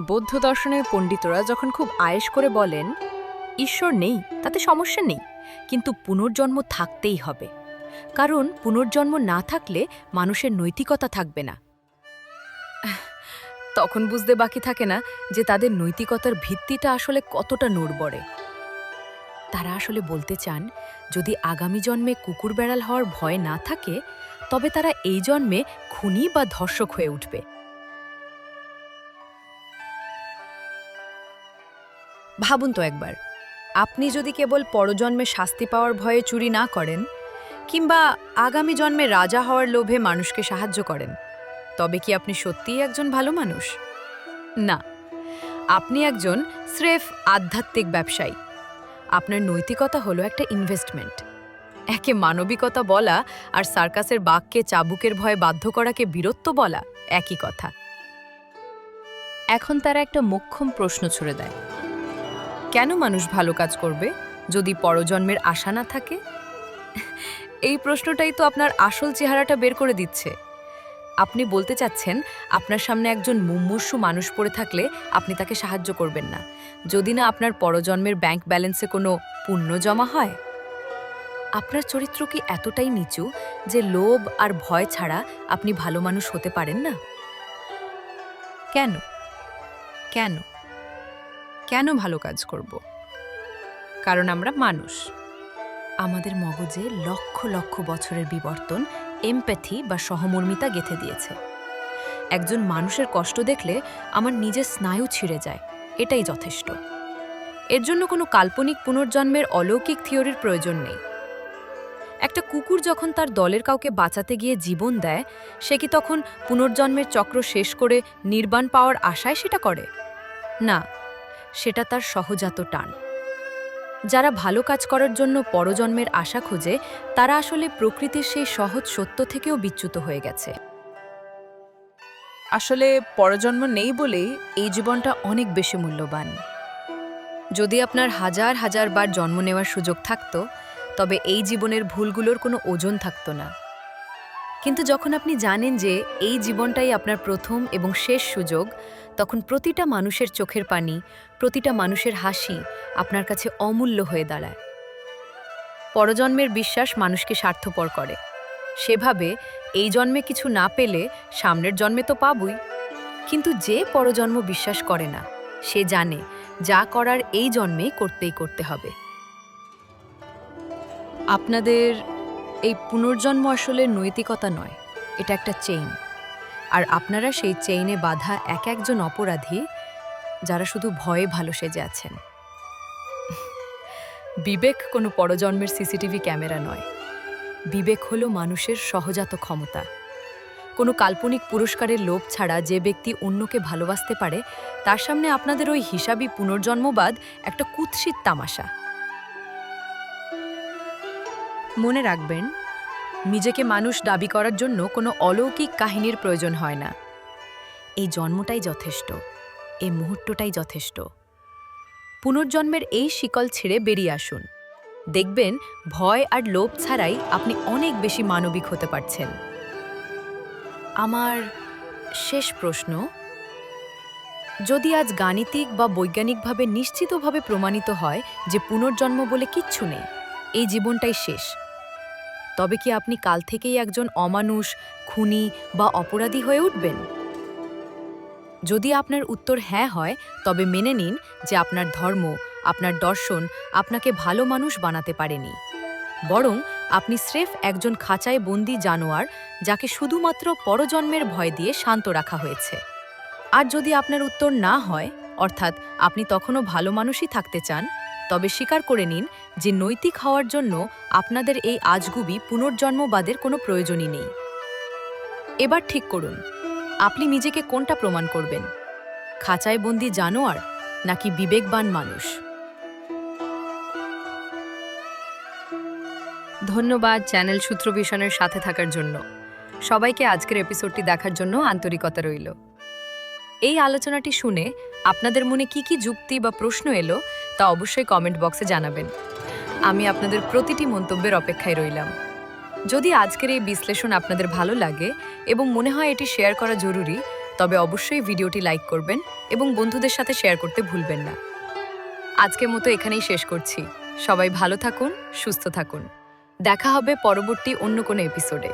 বৌদ্ধ দর্শনের পণ্ডিতরা যখন খুব আয়েশ করে বলেন, ঈশ্বর নেই, তাতে সমস্যা নেই, কিন্তু পুনর্জন্ম থাকতেই হবে। কারণ পুনর্জন্ম না থাকলে মানুষের নৈতিকতা থাকবে না। তখন বুঝতে বাকি থাকে না যে তাদের নৈতিকতার ভিত্তিটা আসলে কতটা নড়বড়ে। তারা আসলে বলতে চান, যদি আগামী জন্মে কুকুর বেড়াল হওয়ার ভয় না থাকে, তবে তারা এই জন্মে খুনি বা ধর্ষক হয়ে উঠবে। ভাবুন তো একবার, আপনি যদি কেবল পরজন্মে শাস্তি পাওয়ার ভয়ে চুরি না করেন, কিংবা আগামী জন্মে রাজা হওয়ার লোভে মানুষকে সাহায্য করেন, তবে কি আপনি সত্যিই একজন ভালো মানুষ? না, আপনি একজন স্রেফ আধ্যাত্মিক ব্যবসায়ী। আপনার নৈতিকতা হলো একটা ইনভেস্টমেন্ট একে মানবিকতা বলা আর সার্কাসের বাঘকে চাবুকের ভয়ে বাধ্য করাকে বীরত্ব বলা একই কথা। এখন তারা একটা মোক্ষম প্রশ্ন ছুড়ে দেয়। কেন মানুষ ভালো কাজ করবে যদি পরজন্মের আশা না থাকে? এই প্রশ্নটাই তো আপনার আসল চেহারাটা বের করে দিচ্ছে। আপনি বলতে চাচ্ছেন, আপনার সামনে একজন মুমূর্ষু মানুষ পড়ে থাকলে আপনি তাকে সাহায্য করবেন না। যদি না আপনার পরজন্মের ব্যাংক ব্যালেন্সে কোনো পুণ্য জমা হয়? আপনার চরিত্র কি এতটাই নিচু যে লোভ আর ভয় ছাড়া আপনি ভালো মানুষ হতে পারেন না? কেন? কেন? কেন ভালো কাজ করব? কারণ আমরা মানুষ। আমাদের মগজে লক্ষ লক্ষ বছরের বিবর্তন এমপ্যাথি বা সহমর্মিতা গেঁথে দিয়েছে। একজন মানুষের কষ্ট দেখলে আমার নিজের স্নায়ু ছিঁড়ে যায়, এটাই যথেষ্ট। এর জন্য কোনো কাল্পনিক পুনর্জন্মের অলৌকিক থিওরির প্রয়োজন নেই। একটা কুকুর যখন তার দলের কাউকে বাঁচাতে গিয়ে জীবন দেয়, সে কি তখন পুনর্জন্মের চক্র শেষ করে নির্বাণ পাওয়ার আশায় সেটা করে? না। সেটা তার সহজাত টান। যারা ভালো কাজ করার জন্য পরজন্মের আশা খোঁজে তারা আসলে প্রকৃতির সেই সহজ সত্য থেকেও বিচ্যুত হয়ে গেছে। আসলে পরজন্ম নেই বলেই এই জীবনটা অনেক বেশি মূল্যবান। যদি আপনার হাজার হাজার বার জন্ম নেওয়ার সুযোগ থাকতো তবে এই জীবনের ভুলগুলোর কোনো ওজন থাকতো না। কিন্তু যখন আপনি জানেন যে এই জীবনটাই আপনার প্রথম এবং শেষ সুযোগ, তখন প্রতিটা মানুষের চোখের পানি, প্রতিটা মানুষের হাসি আপনার কাছে অমূল্য হয়ে দাঁড়ায়। পরজন্মের বিশ্বাস মানুষকে স্বার্থপর করে। সেভাবে এই জন্মে কিছু না পেলে সামনের জন্মে তো পাবই। কিন্তু যে পরজন্ম বিশ্বাস করে না, সে জানে যা করার এই জন্মেই করতেই করতে হবে। আপনাদের এই পুনর্জন্ম আসলে নৈতিকতা নয়, এটা একটা চেইন আর আপনারা সেই চেইনে বাঁধা এক একজন অপরাধী যারা শুধু ভয়ে ভালো সেজে আছেন। বিবেক কোনো পরজন্মের সিসিটিভি ক্যামেরা নয়। বিবেক হলো মানুষের সহজাত ক্ষমতা। কোনো কাল্পনিক পুরস্কারের লোভ ছাড়া যে ব্যক্তি অন্যকে ভালোবাসতে পারে, তার সামনে আপনাদের ওই হিসাবি পুনর্জন্মবাদ একটা কুৎসিত তামাশা। মনে রাখবেন, নিজেকে মানুষ দাবি করার জন্য কোনো অলৌকিক কাহিনীর প্রয়োজন হয় না। এই জন্মটাই যথেষ্ট, এই মুহূর্তটাই যথেষ্ট। পুনর্জন্মের এই শিকল ছেড়ে বেরিয়ে আসুন। দেখবেন, ভয় আর লোভ ছাড়াই আপনি অনেক বেশি মানবিক হতে পারছেন। আমার শেষ প্রশ্ন, যদি আজ গাণিতিক বা বৈজ্ঞানিকভাবে নিশ্চিতভাবে প্রমাণিত হয় যে পুনর্জন্ম বলে কিচ্ছু নেই, এই জীবনটাই শেষ। তবে কি আপনি কাল থেকেই একজন অমানুষ, খুনি বা অপরাধী হয়ে উঠবেন? যদি আপনার উত্তর হ্যাঁ হয়, তবে মেনে নিন যে আপনার ধর্ম, আপনার দর্শন আপনাকে ভালো মানুষ বানাতে পারেনি। বরং আপনি স্রেফ একজন খাঁচায় বন্দি জানোয়ার যাকে শুধুমাত্র পরজন্মের ভয় দিয়ে শান্ত রাখা হয়েছে। আর যদি আপনার উত্তর না হয়, অর্থাৎ আপনি তখনও ভালো মানুষই থাকতে চান তবে স্বীকার করে নিন যে নৈতিক হওয়ার জন্য আপনাদের এই আজগুবি পুনর্জন্মবাদের কোনো প্রয়োজনই নেই। এবার ঠিক করুন, আপনি নিজেকে কোনটা প্রমাণ করবেন? খাঁচায় বন্দি জানোয়ার নাকি বিবেকবান মানুষ? ধন্যবাদ চ্যানেল সূত্রভিশনের সাথে থাকার জন্য। সবাইকে আজকের এপিসোডটি দেখার জন্য আন্তরিকতা রইল। এই আলোচনাটি শুনে আপনাদের মনে কি কি যুক্তি বা প্রশ্ন এলো তা অবশ্যই কমেন্ট বক্সে জানাবেন। আমি আপনাদের প্রতিটি মন্তব্যের অপেক্ষায় রইলাম। যদি আজকের এই বিশ্লেষণ আপনাদের ভালো লাগে এবং মনে হয় এটি শেয়ার করা জরুরি, তবে অবশ্যই ভিডিওটি লাইক করবেন এবং বন্ধুদের সাথে শেয়ার করতে ভুলবেন না। আজকের মতো এখানেই শেষ করছি। সবাই ভালো থাকুন, সুস্থ থাকুন। দেখা হবে পরবর্তী অন্য কোনো এপিসোডে